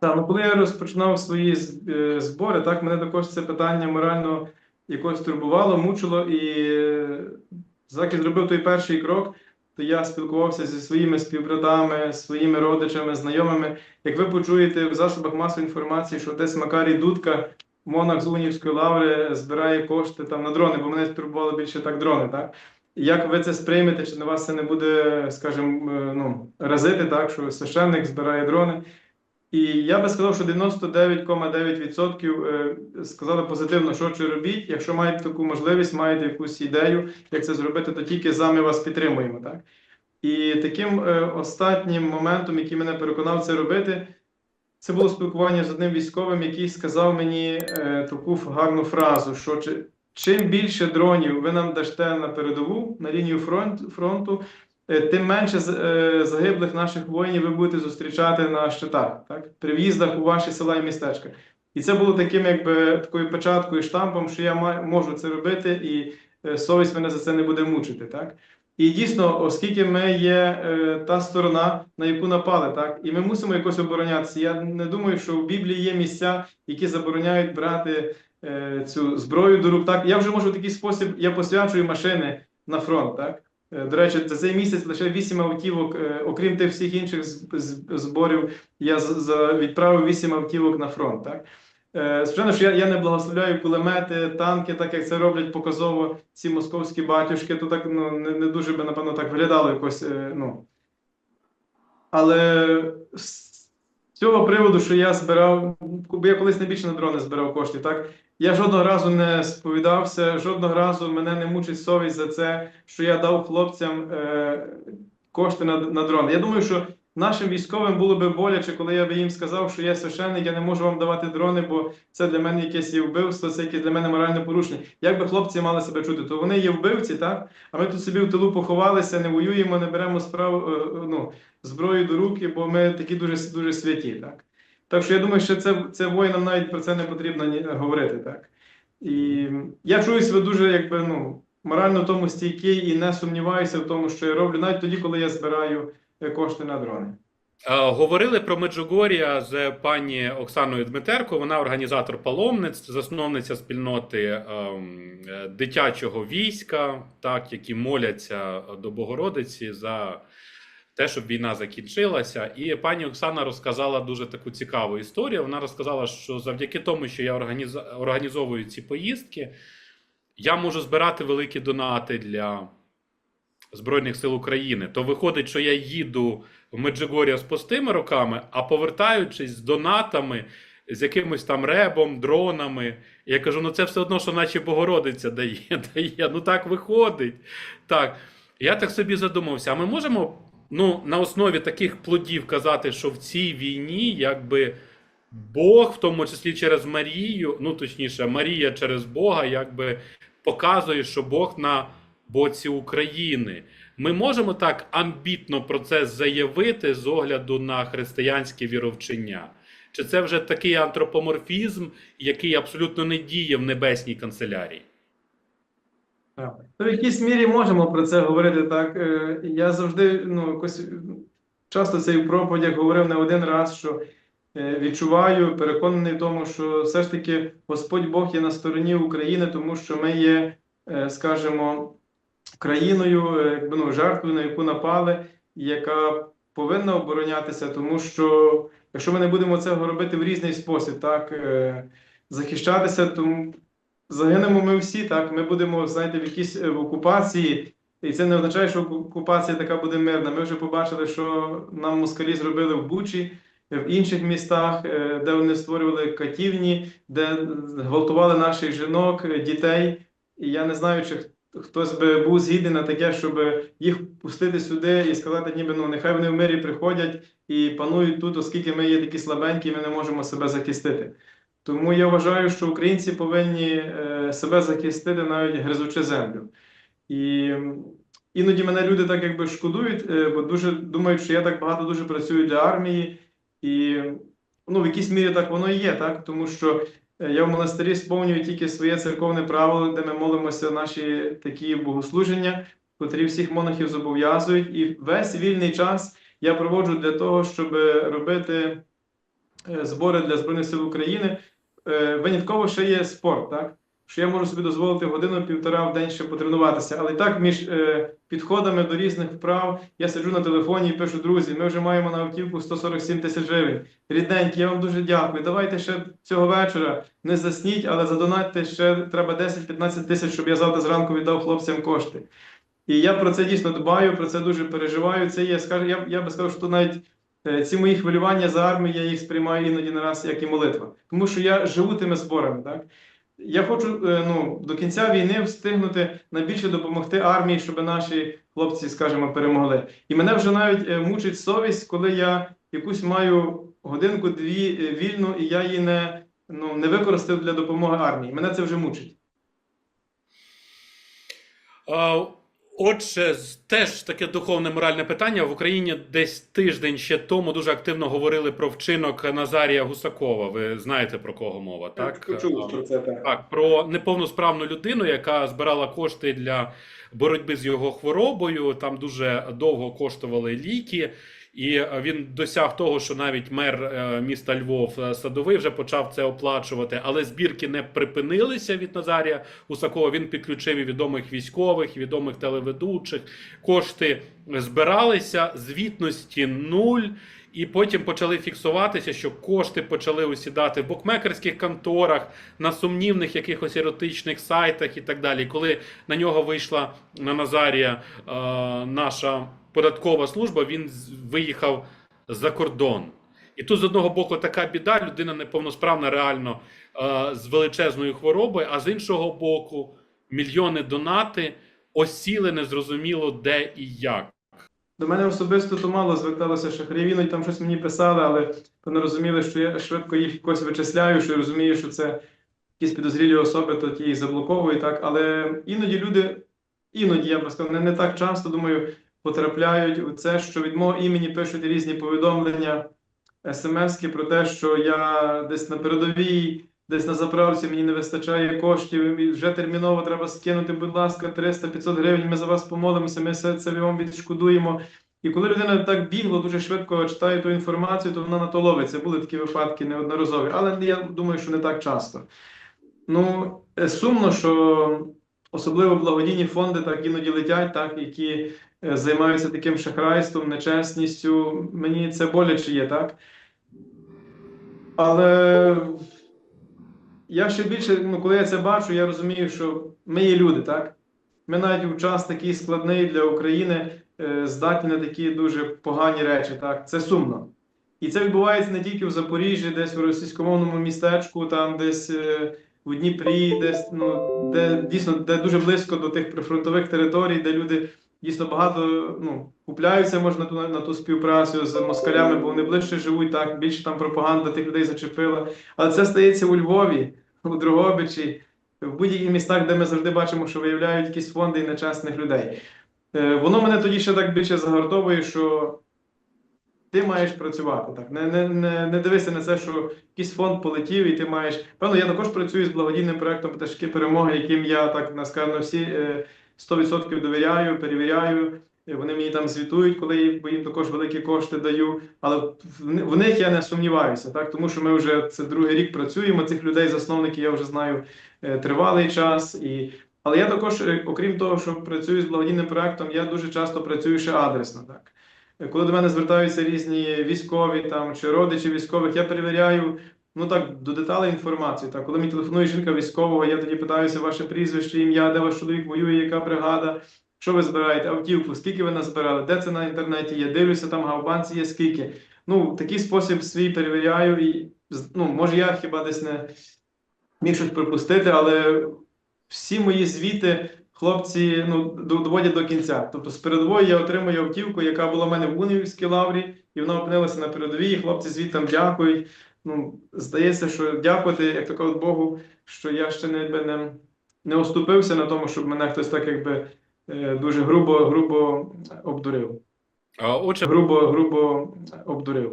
Так, ну коли я розпочинав свої е, збори, так, мене також це питання морально якось турбувало, мучило, і е, так я зробив той перший крок, то я спілкувався зі своїми співбратами, своїми родичами, знайомими. Як ви почуєте в засобах масової інформації, що десь Макарій Дудка, монах з Унівської лаври, збирає кошти там на дрони, бо мене турбувало більше так дрони, так? Як ви це сприймете, чи на вас це не буде, скажімо, е, ну, разити, так, що священник збирає дрони? І я би сказав, що 99,9% е, сказали позитивно, що чи робіть. Якщо маєте таку можливість, маєте якусь ідею, як це зробити, то тільки за ми вас підтримуємо. Так? І таким е, останнім моментом, який мене переконав це робити, це було спілкування з одним військовим, який сказав мені е, таку гарну фразу, що чим більше дронів ви нам дасте на передову, на лінію фронту, тим менше е, загиблих наших воїнів ви будете зустрічати на щитах, так? при в'їздах у ваші села і містечка. І це було таким, якби такою печаткою, штампом, що я ма- можу це робити, і е, совість мене за це не буде мучити. Так? І дійсно, оскільки ми є е, та сторона, на яку напали, так, і ми мусимо якось оборонятися. Я не думаю, що в Біблії є місця, які забороняють брати е, цю зброю до рук. Так, я вже можу в такий спосіб, я посвячую машини на фронт. Так. Е, До речі, за цей місяць лише 8 автівок, е, окрім тих всіх інших зборів, я відправив 8 автівок на фронт. Так? Е, Звичайно, що я, я не благословляю кулемети, танки, так як це роблять показово ці московські батюшки, то так ну, не, не дуже би, напевно, так виглядало якось. Ну. Але з цього приводу, що я збирав, я колись найбільше на дрони збирав кошти, так? Я жодного разу не сповідався, жодного разу мене не мучить совість за це, що я дав хлопцям е, кошти на, на дрон. Я думаю, що нашим військовим було би боляче, коли я би їм сказав, що я священник, я не можу вам давати дрони, бо це для мене якесь є вбивство, це якесь для мене моральне порушення. Як би хлопці мали себе чути? То вони є вбивці, так? А ми тут собі в тилу поховалися, не воюємо, не беремо справу, е, ну, зброю до руки, бо ми такі дуже, дуже святі, так? Так що я думаю, що це, це воїнам навіть про це не потрібно ні- говорити, так? І я чую себе дуже, якби, ну, морально тому стійкий і не сумніваюся в тому, що я роблю, навіть тоді, коли я збираю е, кошти на дрони. Е, Говорили про Меджугорія з пані Оксаною Дмитерко. Вона організатор паломниць, засновниця спільноти ем, дитячого війська, так, які моляться до Богородиці за те, щоб війна закінчилася. І пані Оксана розказала дуже таку цікаву історію. Вона розказала, що завдяки тому, що я організовую ці поїздки, я можу збирати великі донати для Збройних сил України. То виходить, що я їду в Меджугор'я з пустими руками, а повертаючись з донатами, з якимось там ребом, дронами. Я кажу: ну це все одно, що наче Богородиця дає, дає. Ну так виходить. Так. Я так собі задумався: а ми можемо ну, на основі таких плодів казати, що в цій війні якби. Бог, в тому числі через Марію, ну точніше, Марія через Бога, якби показує, що Бог на боці України. Ми можемо так амбітно про це заявити з огляду на християнське віровчення? Чи це вже такий антропоморфізм, який абсолютно не діє в небесній канцелярії? То в якійсь мірі можемо про це говорити так. Е, Я завжди ну, якось часто це і в проповідях говорив не один раз, що е, відчуваю, переконаний в тому, що все ж таки Господь Бог є на стороні України, тому що ми є, е, скажімо, країною, якби ну, жертвою, на яку напали, яка повинна оборонятися, тому що якщо ми не будемо цього робити в різний спосіб, так захищатися, тому загинемо ми всі, так ми будемо, знаєте, в якійсь е, в окупації. І це не означає, що окупація така буде мирна. Ми вже побачили, що нам москалі зробили в Бучі, в інших містах, е, де вони створювали катівні, де гвалтували наших жінок, е, дітей. І я не знаю, чи хтось би був згідний на таке, щоб їх пустити сюди і сказати, ніби ну нехай вони в мирі приходять і панують тут, оскільки ми є такі слабенькі, ми не можемо себе захистити. Тому я вважаю, що українці повинні е, себе захистити, навіть гризучи землю. І іноді мене люди так якби шкодують, е, бо дуже думають, що я так багато дуже працюю для армії, і ну, в якійсь мірі так воно і є, так? Тому що е, я в монастирі сповнюю тільки своє церковне правило, де ми молимося наші такі богослуження, котрі всіх монахів зобов'язують. І весь вільний час я проводжу для того, щоб робити збори для Збройних сил України, винятково ще є спорт, так? Що я можу собі дозволити годину-півтора в день ще потренуватися. Але так між е, підходами до різних вправ я сиджу на телефоні і пишу, друзі, ми вже маємо на автівку 147 тисяч гривень. Рідненькі, я вам дуже дякую. Давайте ще цього вечора не засніть, але задонатьте ще треба 10-15 тисяч, щоб я завтра зранку віддав хлопцям кошти. І я про це дійсно дбаю, про це дуже переживаю. Це є, скажу, я, я би сказав, що навіть е, ці мої хвилювання за армію, я їх сприймаю іноді на раз як і молитва. Тому що я живу тими зборами. Так? Я хочу е, ну, до кінця війни встигнути найбільше допомогти армії, щоб наші хлопці, скажімо, перемогли. І мене вже навіть е, мучить совість, коли я якусь маю годинку-дві е, вільну, і я її не, ну, не використав для допомоги армії. Мене це вже мучить. Отже, теж таке духовне моральне питання. В Україні десь тиждень ще тому дуже активно говорили про вчинок Назарія Гусакова. Ви знаєте про кого мова, так? Чув, про це так. Так, про неповносправну людину, яка збирала кошти для боротьби з його хворобою. Там дуже довго коштували ліки, і е, він досяг того, що навіть мер е, міста Львов е, Садовий вже почав це оплачувати. Але збірки не припинилися від Назарія Усакова. Він підключив і відомих військових, і відомих телеведучих. Кошти збиралися, звітності нуль. І потім почали фіксуватися, що кошти почали осідати в букмекерських конторах, на сумнівних якихось еротичних сайтах і так далі. Коли на нього вийшла на Назарія е, наша податкова служба, він виїхав за кордон. І тут з одного боку така біда, людина неповносправна реально е, з величезною хворобою, а з іншого боку, мільйони донати осіли незрозуміло де і як. До мене особисто то мало зверталося шахраїв, іноді там щось мені писали, але вони розуміли, що я швидко їх якось вичисляю, що я розумію, що це якісь підозрілі особи, то ті їх заблоковую, так. Але іноді люди, іноді я б сказав, не, не так часто, думаю, потрапляють у це, що від мого імені пишуть різні повідомлення, смски про те, що я десь на передовій, десь на заправці мені не вистачає коштів, і вже терміново треба скинути, будь ласка, 300-500 гривень, ми за вас помолимося, ми все це вам відшкодуємо. І коли людина так бігло, дуже швидко читає ту інформацію, то вона на то ловиться. Були такі випадки неодноразові, але я думаю, що не так часто. Ну, сумно, що особливо благодійні фонди так іноді летять, так, які е, займаються таким шахрайством, нечесністю. Мені це боляче є, так? Але я ще більше, ну, коли я це бачу, я розумію, що ми є люди, так? Ми навіть у час такий складний для України е, здатні на такі дуже погані речі, так? Це сумно. І це відбувається не тільки в Запоріжжі, десь у російськомовному містечку, там десь у Дніпрі, десь ну, де дійсно де дуже близько до тих прифронтових територій, де люди дійсно багато ну, купляються можна на, на ту співпрацю з москалями, бо вони ближче живуть, так більше там пропаганда тих людей зачепила. Але це стається у Львові, у Дрогобичі, в будь-яких містах, де ми завжди бачимо, що виявляють якісь фонди і нечесних людей. Е, Воно мене тоді ще так більше загартовує, що ти маєш працювати. Так? Не, не, не, не дивися на це, що якийсь фонд полетів, і ти маєш. Певно, я також працюю з благодійним проектом «Пташки перемоги, яким я так наскажено всі е, 100% довіряю, перевіряю. Е, Вони мені там звітують, коли їм також великі кошти даю. Але в, них я не сумніваюся, так? тому що ми вже це другий рік працюємо. Цих людей, засновників, я вже знаю е, тривалий час. І... Але я також, е, окрім того, що працюю з благодійним проектом, я дуже часто працюю ще адресно. Так? Коли до мене звертаються різні військові там чи родичі військових, я перевіряю ну так до деталей інформацію. Так, коли мені телефонує жінка військового, я тоді питаюся ваше прізвище, ім'я, де ваш чоловік воює, яка бригада, що ви збираєте, автівку, скільки ви назбирали, де це на інтернеті є, дивлюся, там гаубанці є скільки. Ну, такий спосіб свій перевіряю і ну, може я хіба десь не міг щось пропустити, але всі мої звіти хлопці ну, доводять до кінця. Тобто з передової я отримую автівку, яка була в мене в Унівській лаврі, і вона опинилася на передовій. і Хлопці звітом дякують. Ну, здається, що дякувати, як такого Богу, що я ще не, не, не оступився на тому, щоб мене хтось так якби е, дуже грубо, грубо обдурив. А, Отже, Грубо, грубо обдурив.